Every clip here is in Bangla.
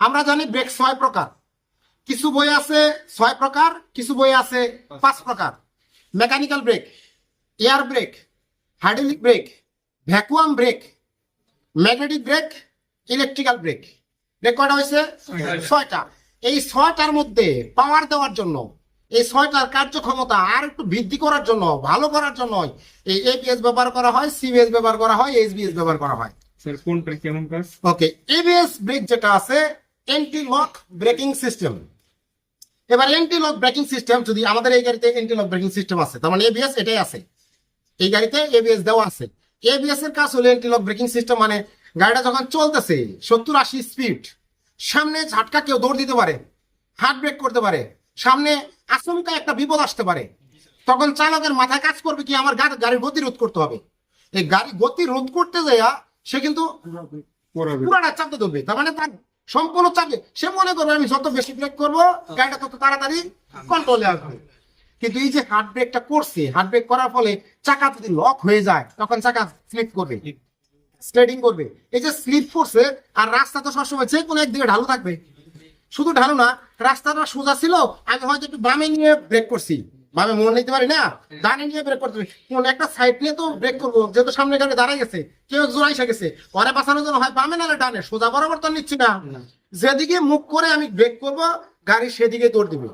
আমরা জানি ব্রেক ছয় প্রকার। কিছু বই আছে ছয় প্রকার কিছু বই আছে পাঁচ প্রকার। Mechanical brake air brake hydraulic brake vacuum brake magnetic brake electrical brake. Brake কয়টা হয়েছে? ছয়টা। এই ছয়টার মধ্যে পাওয়ার দেওয়ার জন্য এই ছয়টার কার্যক্ষমতা আর একটু বৃদ্ধি করার জন্য ভালো করার জন্য এই এবিএস ব্যবহার করা হয় সিবিএস ব্যবহার করা হয় এইচবিএস ব্যবহার করা হয়। স্যার কোনটা কেমন কাজ? ওকে এবিএস ব্রেক যেটা আছে এন্টি লক ব্রেকিং সিস্টেম এবার এন্টি লক ব্রেকিং সিস্টেম যদি আমাদের এই গাড়িতে এন্টি লক ব্রেকিং সিস্টেম আছে তার মানে এবিএস এটাই আছে। এই গাড়িতে এবিএস দেওয়া আছে। এবিএস এর কাজ হলো এন্টি লক ব্রেকিং সিস্টেম মানে গাড়িটা যখন চলতেছে সত্তর আশি স্পিড সামনে ঝাটকা কেউ দৌড় দিতে পারে হার্ট ব্রেক করতে পারে সামনে আচমকা একটা বিপদ আসতে পারে তখন চালকের মাথায় কাজ করবে কি আমার গাড়ির গতি রোধ করতে হবে। এই গাড়ি গতি রোধ করতে যাইয়া সে কিন্তু পুরাটা চাপতে ধরবে। তার মানে তার সম্পূর্ণ চাপে সে মনে করবে, আমি যত বেশি ব্রেক করব, গাড়িটা তত তাড়াতাড়ি কন্ট্রোলে আসবে। কিন্তু এই যে হার্ট ব্রেকটা করছে হার্ট ব্রেক করার ফলে চাকা যদি লক হয়ে যায়, তখন চাকা স্লিপ করবে স্লেডিং করবে। এই যে স্লিপ করছে আর রাস্তা তো সবসময় যে কোনো একদিকে ঢালু থাকবে। শুধু ঢালু না, রাস্তাটা সোজা ছিল, আমি হয়তো একটু বামে নিয়ে ব্রেক করছি। বামে মনে নিতে পারি না? ডানে নিয়ে ব্রেক করতে কোন একটা সাইড নিয়ে তো ব্রেক করব। যেহেতু সামনে গাড়ি দাঁড়াই গেছে কেউ জোড়াই এসে গেছে। পরে বাঁচানোর জন্য হয় বামে নাহলে ডানে। সোজা বরাবর তো নিচ্ছি না। যেদিকে মুখ করে আমি ব্রেক করব গাড়ি সেদিকে দৌড় দিবে।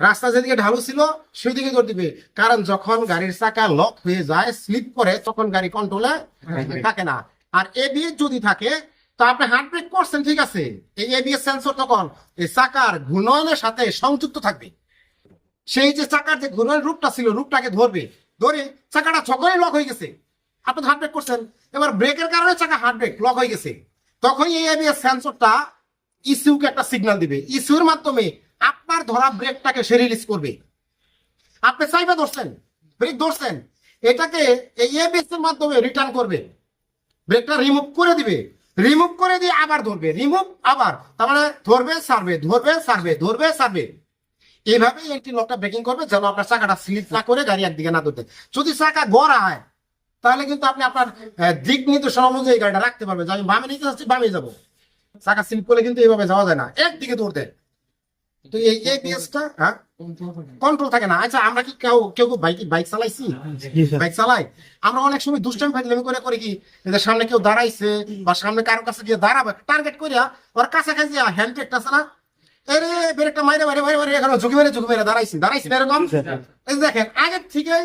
রাস্তা যেদিকে ঢালু ছিল সেদিকে দৌড় দিবে। কারণ যখন গাড়ির চাকা লক হয়ে যায় স্লিপ করে তখন গাড়ি কন্ট্রোলে থাকে না। আর এবিএস যদি থাকে তো আপনি হার্ট ব্রেক করছেন ঠিক আছে? এই এবিএস সেন্সর তখন এই চাকার ঘূর্ণয়নের সাথে সংযুক্ত থাকবে। সেই যে চাকার যে ঘূর্ণয়নের রূপটা ছিল, রূপটাকে ধরবে, ধরে চাকাটা যখনই লক হয়ে গেছে, আপনি হার্ট ব্রেক করছেন, এবার ব্রেকের কারণে চাকা হার্ট ব্রেক লক হয়ে গেছে। তখন এই এবিএস সেন্সরটা ইসিউকে একটা সিগন্যাল দিবে। ইসিউর মাধ্যমে আপনার ধরা ব্রেকটাকে সে রিলিজ করবে। আপনি চাইবে ধরছেন ব্রেক ধরছেন, এটাকে এই এবিএস এর মাধ্যমে রিটার্ন করবে। ব্রেকটা রিমুভ করে দিবে। রিমুভ করে দিয়ে আবার ধরবে। রিমুভ আবার, তার মানে ধরবে, সারবে ধরবে সারবে ধরবে, সারবে। এইভাবেই একটি লকটা ব্রেকিং করবে যেন আপনার চাকাটা স্লিপ না করে গাড়ি একদিকে না ধরতে। যদি চাকা গড়া হয় তাহলে কিন্তু আপনি আপনার দিক নির্দেশনা অনুযায়ী গাড়িটা রাখতে পারবেন। আমি বামে নিতে চাচ্ছি বামে যাব। চাকা স্লিপ করলে কিন্তু এইভাবে যাওয়া যায় না। একদিকে দৌড়তে তো এই এবিএসটা হ্যাঁ? কন্ট্রোল থাকে না। আচ্ছা আমরা কি কেউ কেউ বাইক বাইক চালাইছি? বাইক চালাই? আমরা অনেক সময় দুষ্টামি ফাইজলামি করে করি কি এদের সামনে কেউ দাঁড়াইছে বা সামনে কারও কাছে গিয়ে দাঁড়াবে। টার্গেট করিয়া ওর কাছাকাছি হ্যান্ডটেক আছে না? এরে ব্রেকটা মাইরে মাইরে মাইরে মাইরে এখানে ঝুঁকি মেরে ঝুঁকি মেরে দাঁড়াইছি দাঁড়াইছি না এরকম। এই দেখেন আগের থেকেই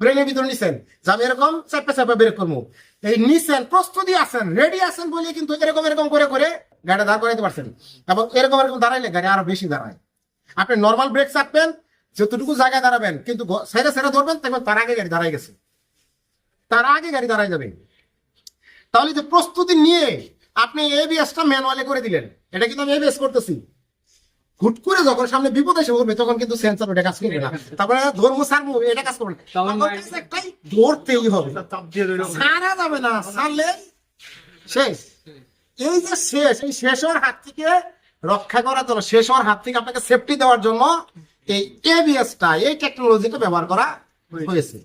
ব্রেনের ভিতরে নিছেন। যে আমি এরকম চাপে চাপে ব্রেক করব। এই নিছেন প্রস্তুতি আছেন রেডি আছেন বলে কিন্তু এরকম এরকম করে করে গাড়ি দাঁড় করাইতে পারছেন এবং এরকম এরকম দাঁড়াইলে গাড়ি আরও বেশি দাঁড়ায়। আপনি নর্মাল ব্রেক চাপবেন যতটুকু জায়গায় দাঁড়াবেন কিন্তু সেরে সেরে ধরবেন দেখবেন তার আগে গাড়ি দাঁড়াই গেছে। তার আগে গাড়ি দাঁড়াই যাবে। তাহলে যে প্রস্তুতি নিয়ে আপনি এবিএসটা ম্যানুয়ালি করে দিলেন এটা কিন্তু আমি এবিএস করতেছি। হুট করে যখন সামনে বিপদ এসে পড়বে তখন কিন্তু সেন্সর ওটা কাজ করবে না। তারপরে ধর্ম সারবো এটা কাজ করবে না। একটাই ধরতেই হবে। সারা যাবে না সারলে শেষ। এই যে শেষ এই শেষ হওয়ার হাত থেকে রক্ষা করার জন্য শেষ হওয়ার হাত থেকে আপনাকে সেফটি দেওয়ার জন্য এই এবিএসটা এই টেকনোলজিটা ব্যবহার করা হয়েছে।